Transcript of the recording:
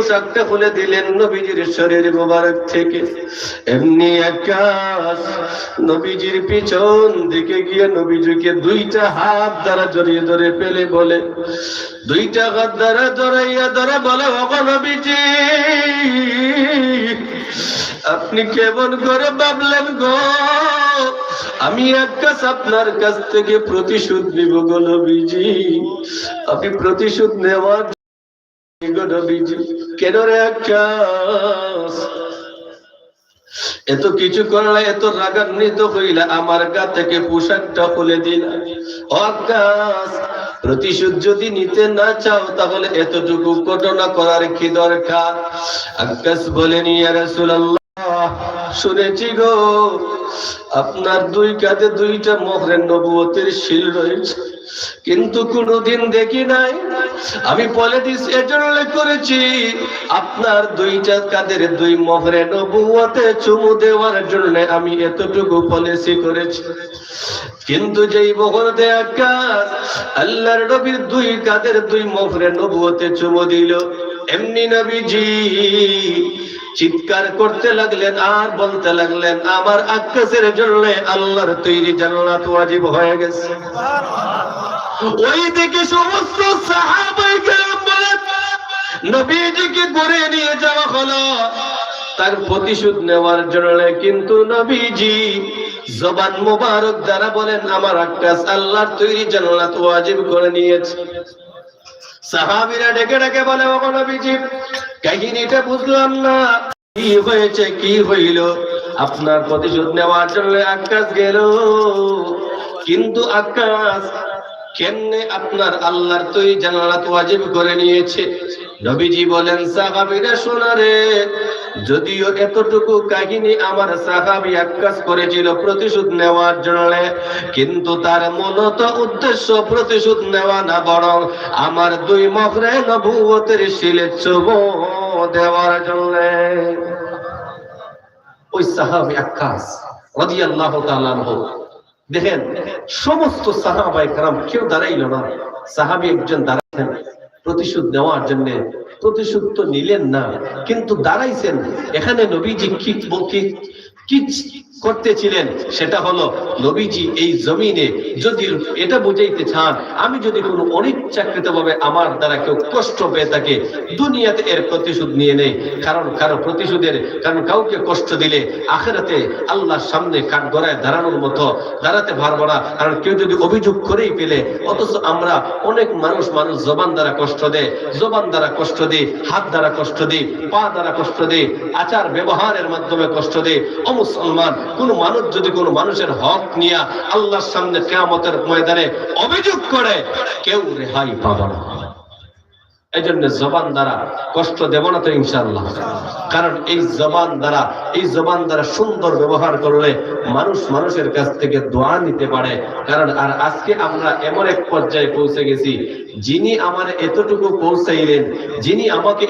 পোশাকটা খুলে দিলেন নবীজির শরীর মোবারক থেকে। এমনি আকাশ নবীজির পিছন দিকে গিয়ে নবীজিকে দুইটা হাত দ্বারা জড়িয়ে ধরে ফেলে বলে, দুইটা হাত দ্বারা জড়াইয়া ধরে বলে, ওগো নবীজি, আপনি কেমন করে ভাবলেন গো? আমি এক কাজ আপনার কাছ থেকে প্রতিশোধ নিব গো নবীজি। আপনি প্রতিশোধ নেওয়ার নবীজি। কেন রে আকাশ এত কিছু করলে এত রাগান্বিত হইলা আমার গা থেকে পোশাকটা খুলে দিল। আকাশ প্রতিশোধ যদি নিতে না চাও তাহলে এতটুকু ঘটনা করার কি দরকার? আকাশ বলেন রাসূলুল্লাহ। শুনেছি গো, আপনার দুই কাঁধে দুইটা মোহরের নবুয়তের শিল রয়েছে, কিন্তু কোনোদিন দেখি নাই। আমি পলিটিক্স এজন্য করেছি, আপনার দুইটা কাদের দুই মোহরে নবুয়তে চুমু দেওয়ার জন্য আমি এতটুকু পলিসি করেছি। কিন্তু যেই মোহর দেয়া কাজ, আল্লাহর নবীর দুই কাদের দুই মোহরে নবুয়তে চুমু দিল। এমনি নবীজি চিৎকার করতে লাগলেন, আর বলতে লাগলেন, আমার আকাশের জন্য আল্লাহর তৈরি জান্নাত ওয়াজিব হয়ে গেছে। ওই দিকে সমস্ত সাহাবাই নবীজিকে ঘুরে নিয়ে যাওয়া হলো। তার প্রতিশোধ নেওয়ার জন্য কিন্তু নবীজি জবান মোবারক দ্বারা বলেন, আমার আকাশ আল্লাহর তৈরি জান্নাত ওয়াজিব করে নিয়েছে। সাহাবীরা ডেকে ডেকে বলে ও নবীজি, কাহিনীটা বুঝলাম না। কি হয়েছে, কি হইল? আপনার প্রতিশোধ নেওয়ার জন্য আকাশ গেল। কিন্তু আকাশ কেমনে আপনার আল্লাহর তুই জান্নাত ওয়াজিব করে নিয়েছে? নবীজি বলেন, সাহাবীরা শোনা রে যদিও এতটুকু কাহিনী আমার সাহাবী আকাশ করেছিল প্রতিশোধ নেওয়ার জন্য, কিন্তু তার মূলত উদ্দেশ্য প্রতিশোধ নেওয়া না, বরং আমার দুই মখরে নবুয়তের শিলে চুব দেওয়ার জন্য। ওই সাহাবী আকাশ রাদিয়াল্লাহু তাআলা দেখেন, সমস্ত সাহাবাই কারাম কেউ দাঁড়াইল না। সাহাবি একজন দাঁড়াইছেন প্রতিশোধ নেওয়ার জন্য। প্রতিশোধ তো নিলেন না কিন্তু দাঁড়াইছেন। এখানে নবীজি কি কি করতেছিলেন? সেটা হলো, নবীজি এই জমিনে যদি এটা বুঝাইতে চান, আমি যদি কোনো অনিচ্ছাকৃত ভাবে আমার দ্বারা কেউ কষ্ট পেয়ে থাকে, দুনিয়াতে এর প্রতিশোধ নিয়ে নেই। কারণ কারও প্রতিশোধের, কারণ কাউকে কষ্ট দিলে আখেরাতে আল্লাহর সামনে কাঠ গড়ায় দাঁড়ানোর মতো, দাঁড়াতে কারণ কেউ যদি অভিযোগ করেই পেলে অথচ আমরা অনেক মানুষ মানুষ জবান দ্বারা কষ্ট দেয়, জবান দ্বারা কষ্ট দিই হাত দ্বারা কষ্ট দিই পা দ্বারা কষ্ট দিই আচার ব্যবহারের মাধ্যমে কষ্ট দিই অমুসলমান, কোন মানুষ যদি কোন মানুষের হক নিয়ে আল্লাহর সামনে কেয়ামতের ময়দানে অভিযোগ করে, কেউ রেহাই পাবে না। এই জন্য জবান দ্বারা কষ্ট দেব না তো ইনশাল্লাহ কারণ এই জবান দ্বারা, এই জবান দ্বারা সুন্দর ব্যবহার করলে মানুষ মানুষের কাছ থেকে দোয়া নিতে পারে। কারণ আর আজকে আমরা এমন এক পর্যায়ে পৌঁছে গেছি, যিনি আমার এতটুকু পৌঁছাইলেন, যিনি আমাকে